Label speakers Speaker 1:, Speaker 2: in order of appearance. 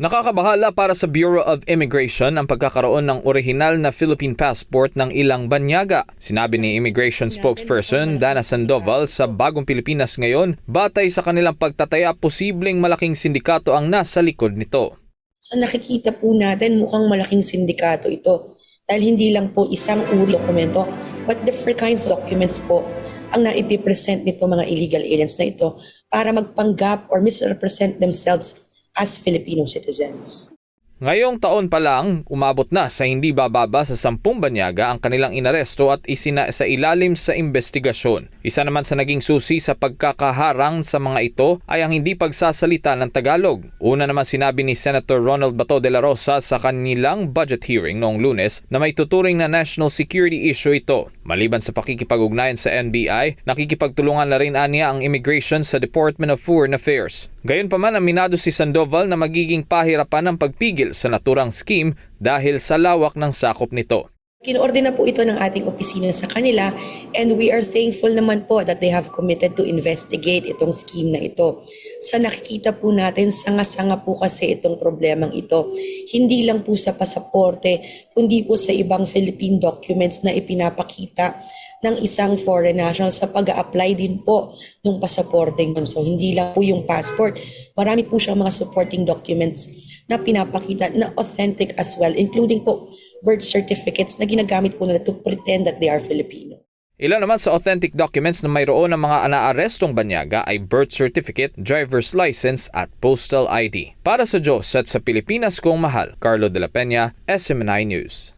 Speaker 1: Nakakabahala para sa Bureau of Immigration ang pagkakaroon ng orihinal na Philippine passport ng ilang banyaga. Sinabi ni Immigration spokesperson Dana Sandoval sa Bagong Pilipinas ngayon, batay sa kanilang pagtataya, posibleng malaking sindikato ang nasa likod nito.
Speaker 2: Sa nakikita po natin, mukhang malaking sindikato ito. Dahil hindi lang po isang uri dokumento, but different kinds of documents po ang naipipresent nito mga illegal aliens na ito para magpanggap or misrepresent themselves as Filipino citizens.
Speaker 1: Ngayong taon pa lang, umabot na sa hindi bababa sa sampung banyaga ang kanilang inaresto at isina sa ilalim sa investigasyon. Isa naman sa naging susi sa pagkakaharang sa mga ito ay ang hindi pagsasalita ng Tagalog. Una naman sinabi ni Senator Ronald Bato de la Rosa sa kanilang budget hearing noong lunes na may tuturing na national security issue ito. Maliban sa pakikipag-ugnayan sa NBI, nakikipagtulungan na rin aniya ang immigration sa Department of Foreign Affairs. Gayunpaman, aminado si Sandoval na magiging pahirapan ang pagpigil sa naturang scheme dahil sa lawak ng sakop nito.
Speaker 2: Kinoordina po ito ng ating opisina sa kanila and we are thankful naman po that they have committed to investigate itong scheme na ito. Sa nakikita po natin, sanga-sanga po kasi itong problemang ito. Hindi lang po sa pasaporte, kundi po sa ibang Philippine documents na ipinapakita ng isang foreign national sa pag apply din po ng pasaporte. So hindi lang po yung passport, marami po siyang mga supporting documents na pinapakita na authentic as well, including po birth certificates na ginagamit po nila to pretend that they are Filipino.
Speaker 1: Ilan naman sa authentic documents na mayroon ng mga anaarestong banyaga ay birth certificate, driver's license at postal ID. Para sa Diyos at sa Pilipinas kong mahal, Carlo de la Peña, SMNI News.